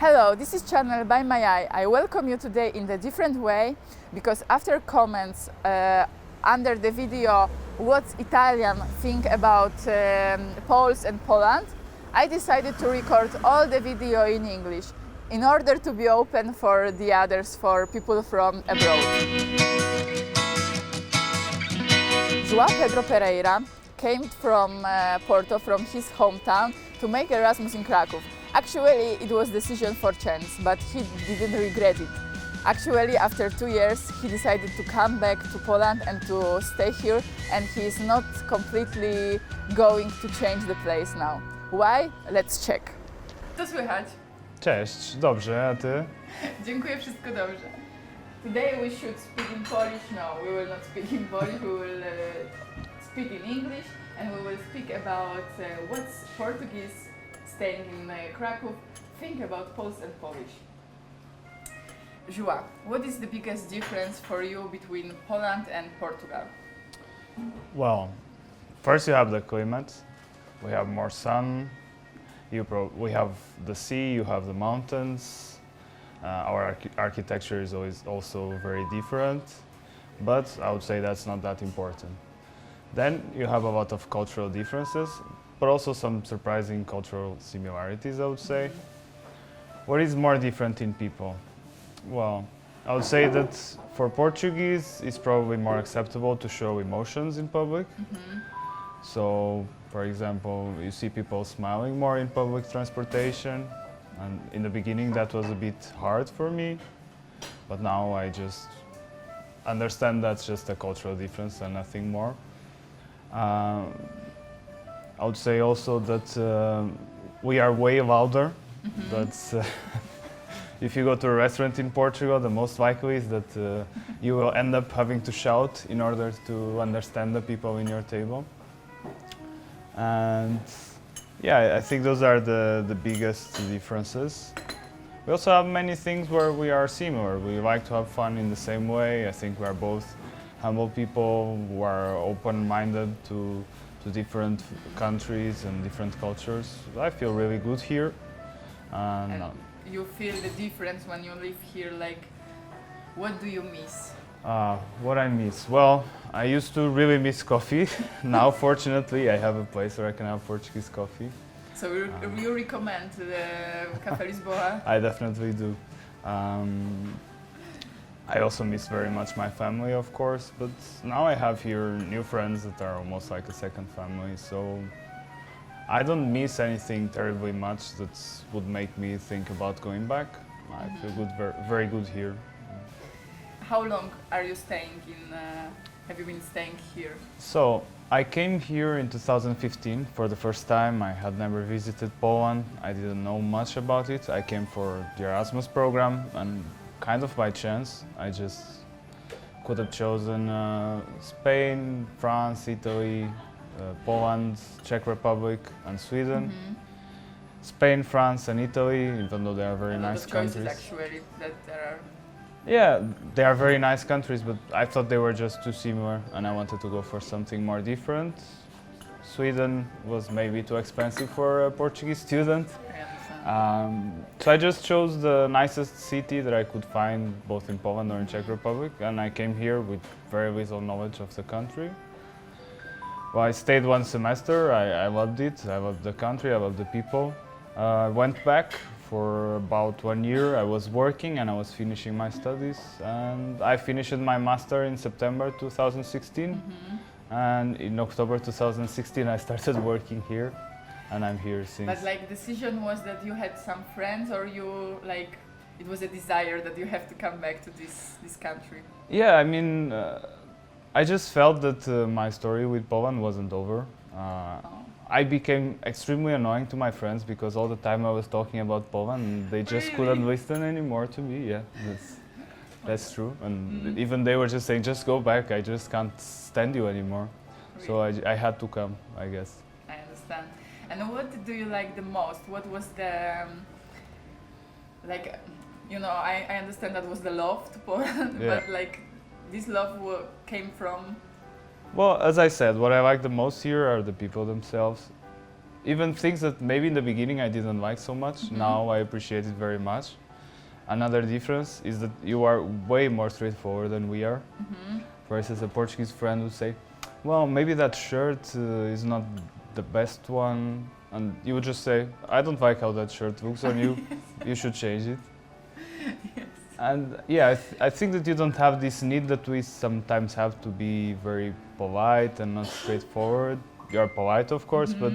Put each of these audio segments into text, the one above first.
Hello, this is Channel by My Eye. I welcome you today in a different way because after comments uh, under the video what Italian think about um, Poles and Poland, I decided to record all the video in English in order to be open for the others, for people from abroad. João Pedro Pereira came from uh, Porto, from his hometown, to make Erasmus in Krakow. Actually, it was decision for chance, but he didn't regret it. Actually, after two years, he decided to come back to Poland and to stay here, and he is not completely going to change the place now. Why? Let's check. Co słychać? Cześć, dobrze, a ty? Dziękuję, wszystko dobrze. Today we should speak in Polish. No, we will not speak in Polish. We will uh, speak in English, and we will speak about uh, what's Portuguese staying in uh, Krakow think about Poles and Polish. João, what is the biggest difference for you between Poland and Portugal? Well, first you have the climate. We have more sun. We have the sea. You have the mountains. Uh, our archi- architecture is always also very different, but I would say that's not that important. Then you have a lot of cultural differences, but also some surprising cultural similarities. I would say. What is more different in people? Well, I would say that for Portuguese, it's probably more acceptable to show emotions in public. So, for example, you see people smiling more in public transportation. And in the beginning, that was a bit hard for me. But now I just understand that's just a cultural difference and nothing more. Um, I would say also that um we are way louder. That's uh, if you go to a restaurant in Portugal, the most likely is that uh, you will end up having to shout in order to understand the people in your table. And yeah, I- think those are the, the biggest differences. We also have many things where we are similar. We like to have fun in the same way. I think we are both humble people who are open-minded to, to different countries and different cultures. I feel really good here. And, And uh, you feel the difference when you live here. Like, what do you miss? Uh, what I miss? Well, I used to really miss coffee. now, fortunately, I have a place where I can have Portuguese coffee. So you, you recommend the Café Lisboa? I definitely do. Um, I also miss very much my family, of course, but now I have here new friends that are almost like a second family. So I don't miss anything terribly much that would make me think about going back. I feel good, very good here. How long are you staying in? Uh, have you been staying here? So I came here in 2015 for the first time. I had never visited Poland. I didn't know much about it. I came for the Erasmus program and kind of by chance, I just could have chosen uh, Spain, France, Italy, uh, Poland, Czech Republic, and Sweden. Spain, France, and Italy, even though they are very nice countries. actually that there are. Yeah, they are very nice countries, but I thought they were just too similar and I wanted to go for something more different. Sweden was maybe too expensive for a Portuguese student. Understand. Um, so I just chose the nicest city that I could find both in Poland or in Czech Republic and I came here with very little knowledge of the country. Well, I stayed one semester, I, I loved it, I loved the country, I loved the people. Uh, I went back for about one year, I was working and I was finishing my studies and I finished my master in September 2016 Mm-hmm. and in October 2016 I started working here and I'm here since. But like decision was that you had some friends or you like it was a desire that you have to come back to this this country. Yeah, I mean, uh, I just felt that uh, my story with Poland wasn't over. Uh, Oh. I became extremely annoying to my friends because all the time I was talking about Poland, they just couldn't listen anymore to me. Yeah, that's, that's true. And Mm. even they were just saying, just go back, I just can't stand you anymore. So I, I had to come, I guess. And what do you like the most? What was the um, like? You know, I, I understand that was the love to Poland, Yeah. but like this love came from. Well, as I said, what I like the most here are the people themselves. even things that maybe in the beginning I didn't like so much, Mhm. now I appreciate it very much. Another difference is that you are way more straightforward than we are. Mhm. Versus a Portuguese friend would say, "Well, maybe that shirt uh, is not the best one," and you would just say, "I don't like how that shirt looks on you. you should change it." And yeah, I, th- I think that you don't have this need that we sometimes have to be very polite and not straightforward. You are polite, of course, Mhm. but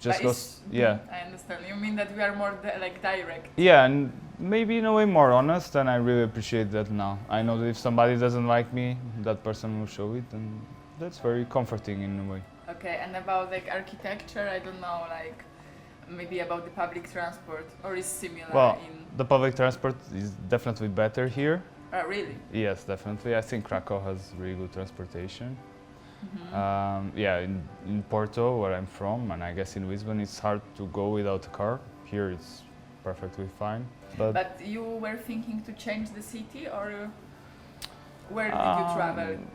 just But yeah, I understand. You mean that we are more like direct. yeah, and maybe in a way more honest, and I really appreciate that now. I know that if somebody doesn't like me, that person will show it, and that's very comforting in a way. Okay, and about like architecture, I don't know, like maybe about the public transport, or is similar Well, in? The public transport is definitely better here. Oh, really? Yes, definitely. I think Krakow has really good transportation. Mhm. Um, yeah, in, in Porto, where I'm from, and I guess in Lisbon, it's hard to go without a car. Here, it's perfectly fine. But, but you were thinking to change the city, or where did you travel? um,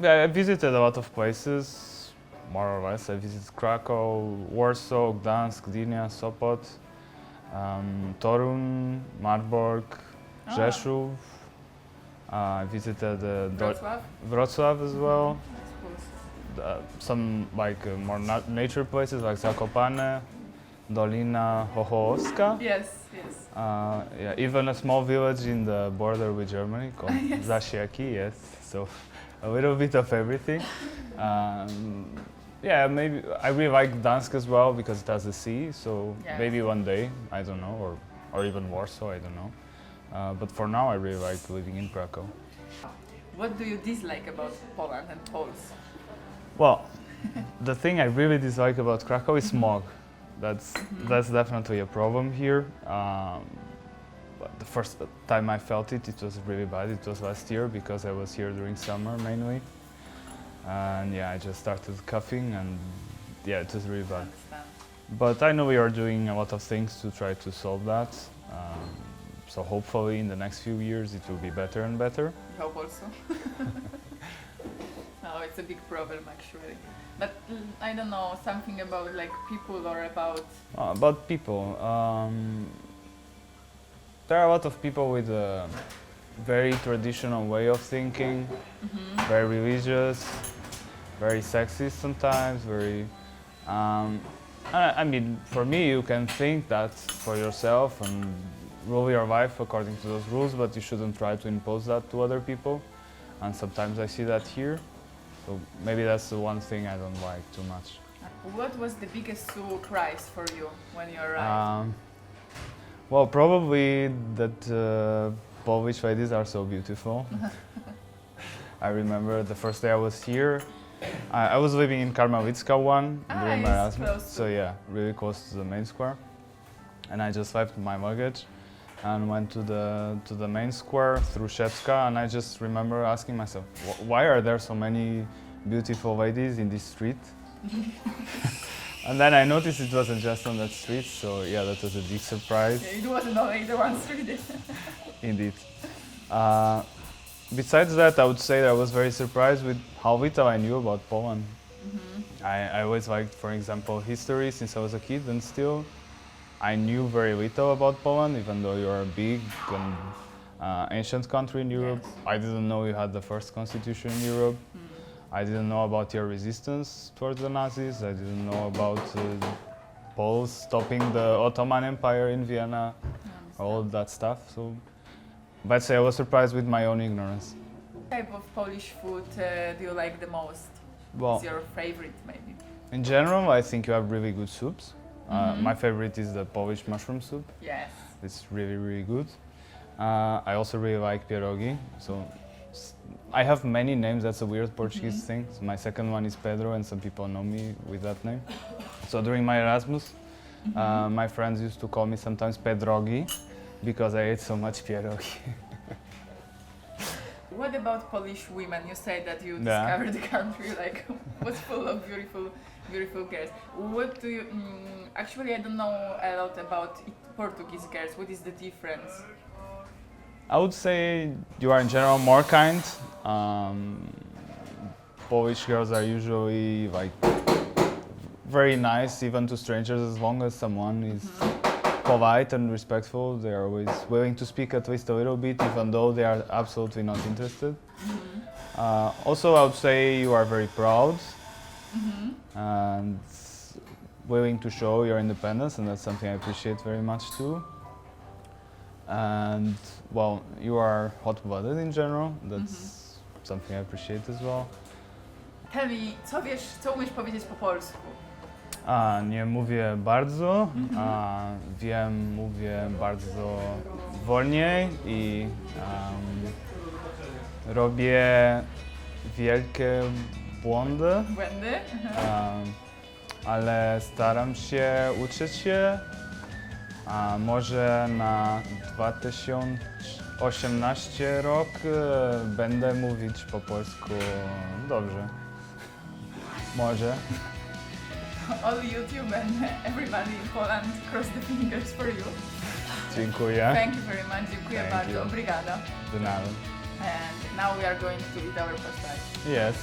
Yeah, I visited a lot of places, more or less. I visited Krakow, Warsaw, Gdansk, Gdynia, Sopot, um, Torun, Marburg. Rzeszów. Uh, I visited uh, Wrocław? Wrocław as well. Uh, some like uh, more nat- nature places like Zakopane, Dolina Hohołowska. Yes, yes. Uh, yeah, even a small village in the border with Germany called Yes. Zasieki. Yes, so a little bit of everything. Um, yeah, maybe I really like Dansk as well because it has the sea. So maybe one day, I don't know, or or even Warsaw, I don't know. Uh, but for now, I really like living in Krakow. What do you dislike about Poland and Poles? Well, the thing I really dislike about Krakow is smog. That's that's definitely a problem here. Um, but the first time I felt it, it was really bad. It was last year because I was here during summer mainly, and yeah, I just started coughing, and yeah, it was really bad. But I know we are doing a lot of things to try to solve that. Um, so hopefully, in the next few years, it will be better and better. I hope also. no, it's a big problem actually. But mm, I don't know something about like people or about. Uh, about people, um, there are a lot of people with a very traditional way of thinking, Mhm. very religious, very sexist sometimes, very. Um, I, I mean, for me, you can think that for yourself and rule your life according to those rules, but you shouldn't try to impose that to other people. And sometimes I see that here, so maybe that's the one thing I don't like too much. What was the biggest surprise for you when you arrived? Um, well, probably that uh, Polish ladies are so beautiful. I remember the first day I was here. I, I was living in Karmalitska one Ah, during my it's Erasmus, close so yeah, really close to the main square. And I just left my luggage and went to the to the main square through Szewska, and I just remember asking myself, "Wh- why are there so many beautiful ladies in this street? and then I noticed it wasn't just on that street, so yeah, that was a big surprise. It wasn't only the one street. Indeed. Uh, besides that, I would say that I was very surprised with how little I knew about Poland. Mhm. I, I always liked, for example, history since I was a kid, and still I knew very little about Poland, even though you're a big and uh, ancient country in Europe. Yes. I didn't know you had the first constitution in Europe. Mm. I didn't know about your resistance towards the Nazis. I didn't know about uh, Poles stopping the Ottoman Empire in Vienna, all that stuff. So, but say I was surprised with my own ignorance. What type of Polish food uh, do you like the most? Well, Is your favorite maybe? in general, I think you have really good soups. Uh, Mhm. my favorite is the Polish mushroom soup. Yes. It's really, really good. Uh, I also really like pierogi. So s- I have many names. That's a weird Portuguese Mhm. thing. So my second one is Pedro, and some people know me with that name. So during my Erasmus, uh, my friends used to call me sometimes Pedrogi because I ate so much pierogi. What about Polish women? You say that you Yeah. discovered the country like was full of beautiful, beautiful girls. What do you? Mm, actually, I don't know a lot about it- Portuguese girls. What is the difference? I would say you are in general more kind. Um, Polish girls are usually like very nice even to strangers as long as someone is polite and respectful. They are always willing to speak at least a little bit, even though they are absolutely not interested. Mm-hmm. Uh, also, I would say you are very proud mm-hmm. and willing to show your independence, and that's something I appreciate very much too. And well, you are hot-blooded in general. That's mm-hmm. something I appreciate as well. Tell me, co wiesz, co umiesz powiedzieć po polsku? A, nie mówię bardzo, a wiem, mówię bardzo wolniej i em, robię wielkie błędy, Błędy? em, ale staram się uczyć się. A może na 2018 rok e, będę mówić po polsku dobrze. Może. All YouTube and everybody in Poland cross the fingers for you. Dziękuję. Thank you very much, dziękuję Thank bardzo, you. obrigada. De nada. And now we are going to eat our pastry. Yes,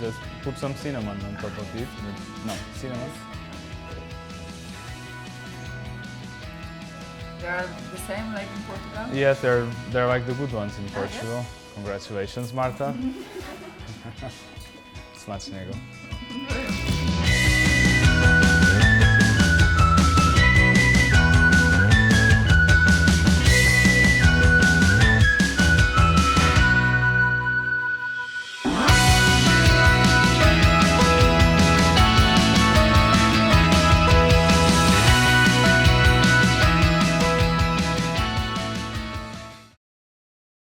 just put some cinnamon on top of it. but- No, cinnamon. They are the same like in Portugal? Yes, they're they're like the good ones in ah, yes? Portugal. Congratulations, Marta. Smacznego.